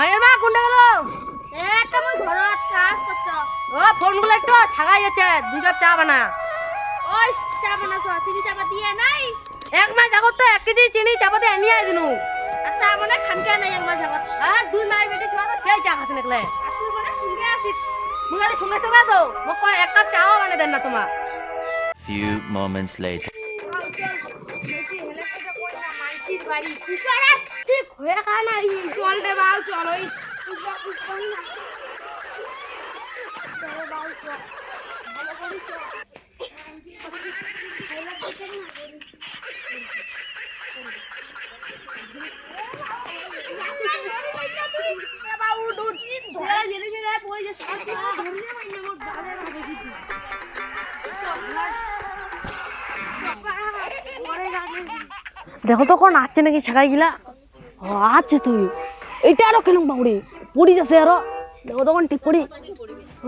মায়ের মা কোনটা গেল? একটা মই ঘৰত কাজ করছ। ও ফোনগুলো একটু সাগাই আছে দুই কাপ চা বানা। ওই চা বানাছ চিনি চাপা দিয়ে নাই? এক মাস আগত তো এক কেজি চিনি চাপাতি আনিয়ে দিনু। আর চা মানে খানকে নাই একমাস আগত। হ্যাঁ দুই মাস বেটি ছোৱা তো সেই চা খাসি নেকলে আর তুই মানে সঙ্গে আসিস মুই সঙ্গে সঙ্গে তো? মোক কয় এক কাপ চাও মানে দেন না তোমাক। Few moments later. পিছারা ঠিক হয়ে দে বাউ চল দেখো তো কোন আছে নাকি ছাগাই গিলা আছে তুই। এটা আরও কেন বাউড়ি। পড়ি যাচ্ছে আরও। দেখো তখন ঠিক করি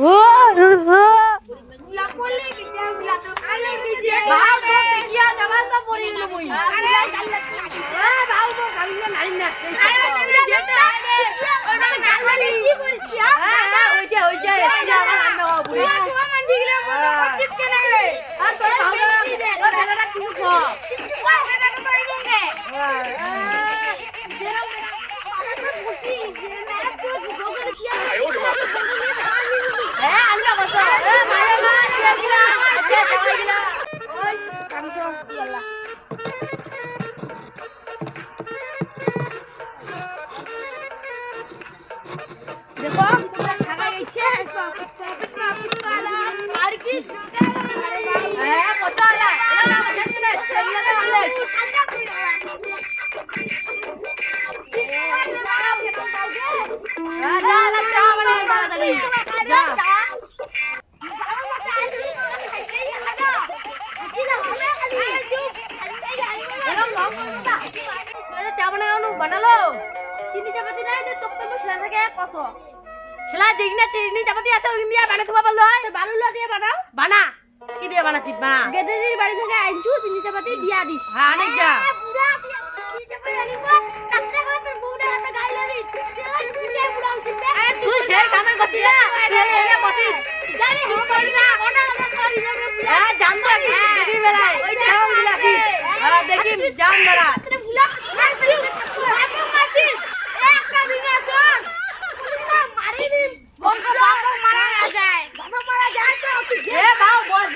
ও দেখো বানালো। চিনি চাপাতি নাই দে তোক তো মশলা থাকে কস ছেলা যেগিনা চিনি চাপাতি আছে ওই দিয়া বানাই থবা পারল হয়। বালুলা দিয়ে বানাও। বানা। কি দিয়ে বানা গেদেদির বাড়ি থেকে আনছু চিনি চাপাতি দিয়া দিস হ্যাঁ অনেক যা। তুই সেই কামে করছিস দেখি জান দাঁড়া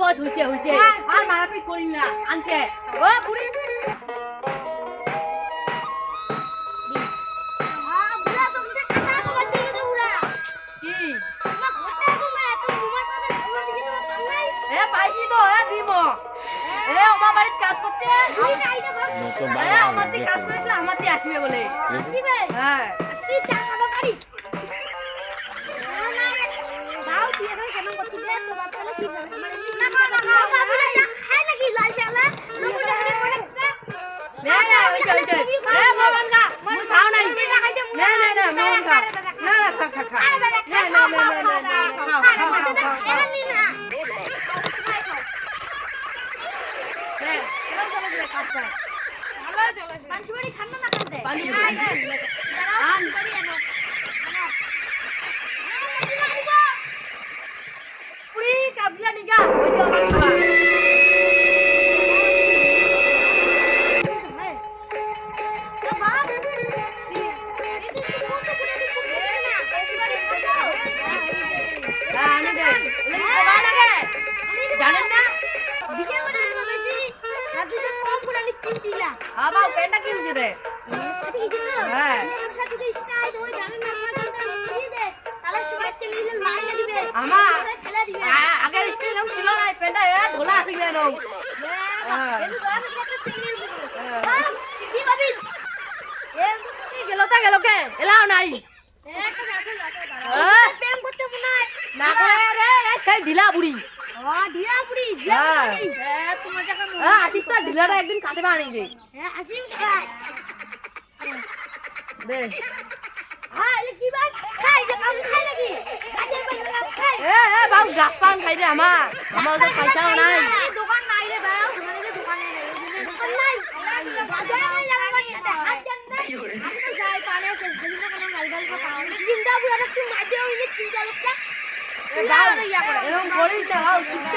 বস হইছে হইছে আর মারাপিট করিম না আনছে ও বুড়ি কি এ পাইছি দিব এ আমার কাজ করেছিল আমার আসবে বলে হ্যাঁ পাঁচবাড়ি খান না খাতে পাঁচবাড়ি। আন আমার পেনটা কি হইছে রে হ্যাঁ আমার আ- আগের স্টিল এরকম ছিল না এই আছে কেন গেল তা গেল কে এলাও নাই ঢিলা বুড়ি আসিস তো ঢিলাটা একদিন কাটে বা দে বাবু গাছ পান খাই দে আমার আমার ওদের পয়সাও নাই। দোকান নাই রে ভাই তোমাদের দোকানে নাই দোকান নাই। বাজারে যাওয়ার পথে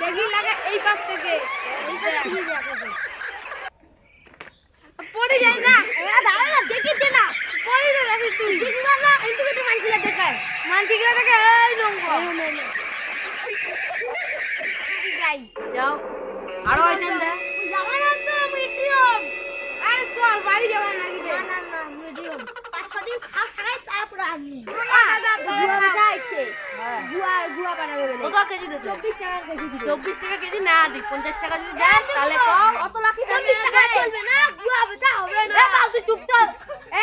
দেখি লাগে এই পাশ থেকে পড়ে যায় না দাঁড়া না দেখি দে না পড়ে দে দেখি তুই না একটু একটু মানছিলা দেখায় মানছিলা দেখে এই নঙ্গ যাই যাও আরও আইছেন দে যাবা না তো মিডিয়াম আরে চল বাড়ি যাবা না না না মিডিয়াম পাঁচ দিন খাও সারাই তারপর আসবি দাদা গুয়া গুয়া গুয়া বানাবে বলে কত কেজি দিছে 24 টাকা কেজি দিবে 24 টাকা কেজি না দি 50 টাকা যদি দেন তাহলে কম অত লাখি 24 টাকা চলবে না গুয়া বেচা হবে না এ তুই চুপ কর এ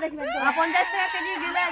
50 টাকা কেজি দিলে